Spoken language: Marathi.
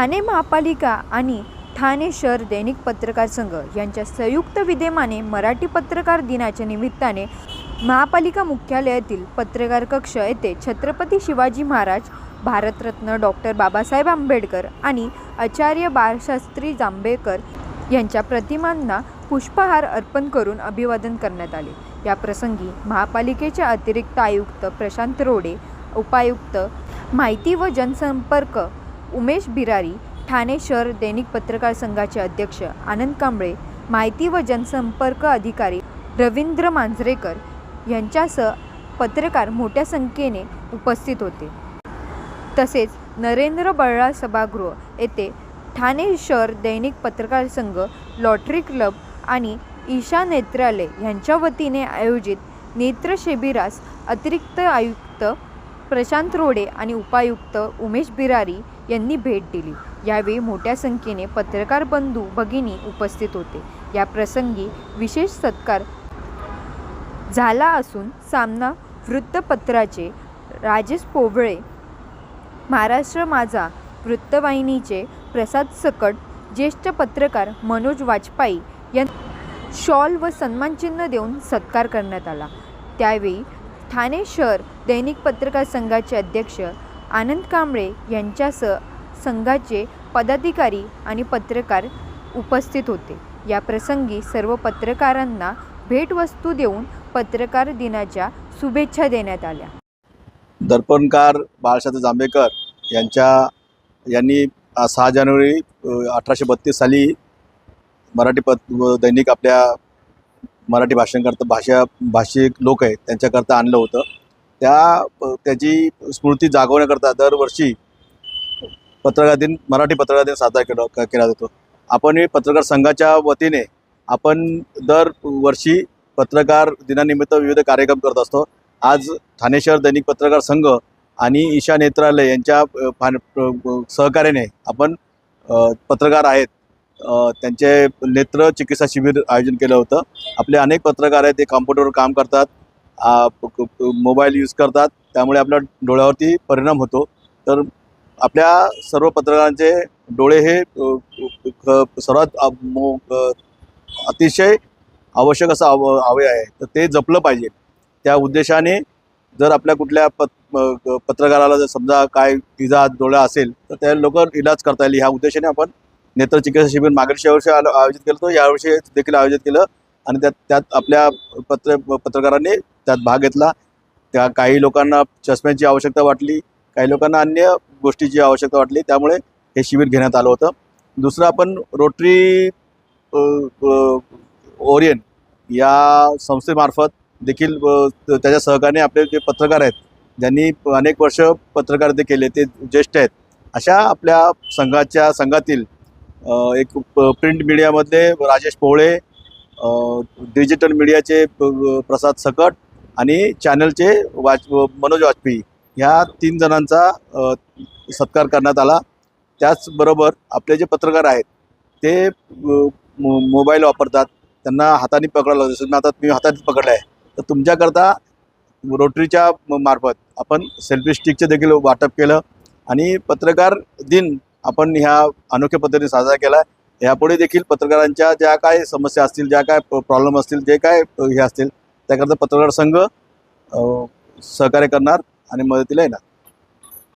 ठाणे महापालिका आणि ठाणे शहर दैनिक पत्रकार संघ यांच्या संयुक्त विद्यमाने मराठी पत्रकार दिनाच्या निमित्ताने महापालिका मुख्यालयातील पत्रकार कक्ष येथे छत्रपती शिवाजी महाराज भारतरत्न डॉक्टर बाबासाहेब आंबेडकर आणि आचार्य बाळशास्त्री जांभेकर यांच्या प्रतिमांना पुष्पहार अर्पण करून अभिवादन करण्यात आले. या प्रसंगी महापालिकेचे अतिरिक्त आयुक्त प्रशांत रोडे उपायुक्त माहिती व जनसंपर्क उमेश बिरारी ठाणे शहर दैनिक पत्रकार संघाचे अध्यक्ष आनंद कांबळे माहिती व जनसंपर्क अधिकारी रवींद्र मांजरेकर यांच्यासह पत्रकार मोठ्या संख्येने उपस्थित होते. तसेच नरेंद्र बळळा सभागृह येथे ठाणे शहर दैनिक पत्रकार संघ लॉटरी क्लब आणि ईशा नेत्रालय यांच्या वतीने आयोजित नेत्र शिबिरास अतिरिक्त आयुक्त प्रशांत रोडे आणि उपायुक्त उमेश बिरारी यांनी भेट दिली. यावेळी मोठ्या संख्येने पत्रकार बंधू भगिनी उपस्थित होते. या प्रसंगी विशेष सत्कार झाला असून सामना वृत्तपत्राचे राजेश पोवळे महाराष्ट्र माझा वृत्तवाहिनीचे प्रसाद सकट ज्येष्ठ पत्रकार मनोज वाजपेयी यां शॉल व सन्मानचिन्ह देऊन सत्कार करण्यात आला. त्यावेळी ठाणे शहर दैनिक पत्रकार संघाचे अध्यक्ष आनंद कांबळे यांच्यासह संघाचे पदाधिकारी आणि पत्रकार उपस्थित होते. या प्रसंगी सर्व पत्रकारांना भेटवस्तू देऊन पत्रकार दिनाच्या शुभेच्छा देण्यात आल्या. दर्पणकार बाळशास्त्री जांभेकर यांच्या यांनी सहा जानेवारी अठराशे बत्तीस साली मराठी पत व दैनिक आपल्या मराठी भाषांकरता भाषा भाषिक लोक आहेत त्यांच्याकरता आणलं होतं. त्या त्याची स्मृती जागवण्याकरता दरवर्षी पत्रकार दिन मराठी पत्रकार दिन साजरा केला केला जातो. आपण हे पत्रकार संघाच्या वतीने आपण दरवर्षी पत्रकार दिनानिमित्त विविध कार्यक्रम करत असतो. आज ठाणे शहर दैनिक पत्रकार संघ आणि ईशा नेत्रालय यांच्या सहकार्याने आपण पत्रकार आहेत. त्यांचे नेत्र चिकित्सा शिबिर आयोजन केलं होतं. आपले अनेक पत्रकार आहेत ते कॉम्प्युटरवर काम करतात. मोबाईल यूज करतात त्यामुळे आपल्या डोळ्यावरती परिणाम होतो. तर आपल्या सर्व पत्रकारांचे डोळे हे सर्वात मो- अतिशय आवश्यक असं अव अवय आहे. तर ते जपलं पाहिजे. त्या उद्देशाने जर आपल्या कुठल्या पत पत्रकाराला जर समजा काय इजा डोळा असेल तर त्या लवकर इलाज करता येईल. ह्या उद्देशाने आपण नेत्र चिकित्सा शिबिर मागील वर्षी आयोजित केलं होतं. यावर्षी देखील आयोजित केलं आणि त्यात त्यात आपल्या पत्र पत्रकारांनी त्यात भाग घेतला. त्या काही लोकांना चष्म्याची आवश्यकता वाटली काही लोकांना अन्य गोष्टीची आवश्यकता वाटली. त्यामुळे हे शिबिर घेण्यात आलं होतं. दुसरं आपण रोटरी ओरियन या संस्थेमार्फत देखील त्याच्या सहकार्याने आपले जे पत्रकार आहेत ज्यांनी अनेक वर्ष पत्रकारिता केले ते ज्येष्ठ आहेत अशा आपल्या संघाच्या संघातील एक प्रिंट मीडियामधले राजेश पोहळे डिजिटल मीडियाचे प्रसाद सकट आणि चॅनलचे वाज मनोज वाजपेयी ह्या तीन जणांचा सत्कार करण्यात आला. त्याचबरोबर आपले जे पत्रकार आहेत ते मो- मोबाईल वापरतात. त्यांना हाताने पकडलं जसं मी आता मी हाताने पकडलं आहे तर तुमच्याकरता रोटरीच्या म- मार्फत आपण सेल्फी स्टिकचे देखील वाटप केलं आणि पत्रकार दिन आपण ह्या अनोख्या पद्धतीने साजरा केला. यापुढे देखील पत्रकारांच्या ज्या काय समस्या असतील ज्या काय प्रॉब्लेम असतील जे काय हे असतील त्याकरता पत्रकार संघ सहकार्य करणार आणि मदतीला येणार.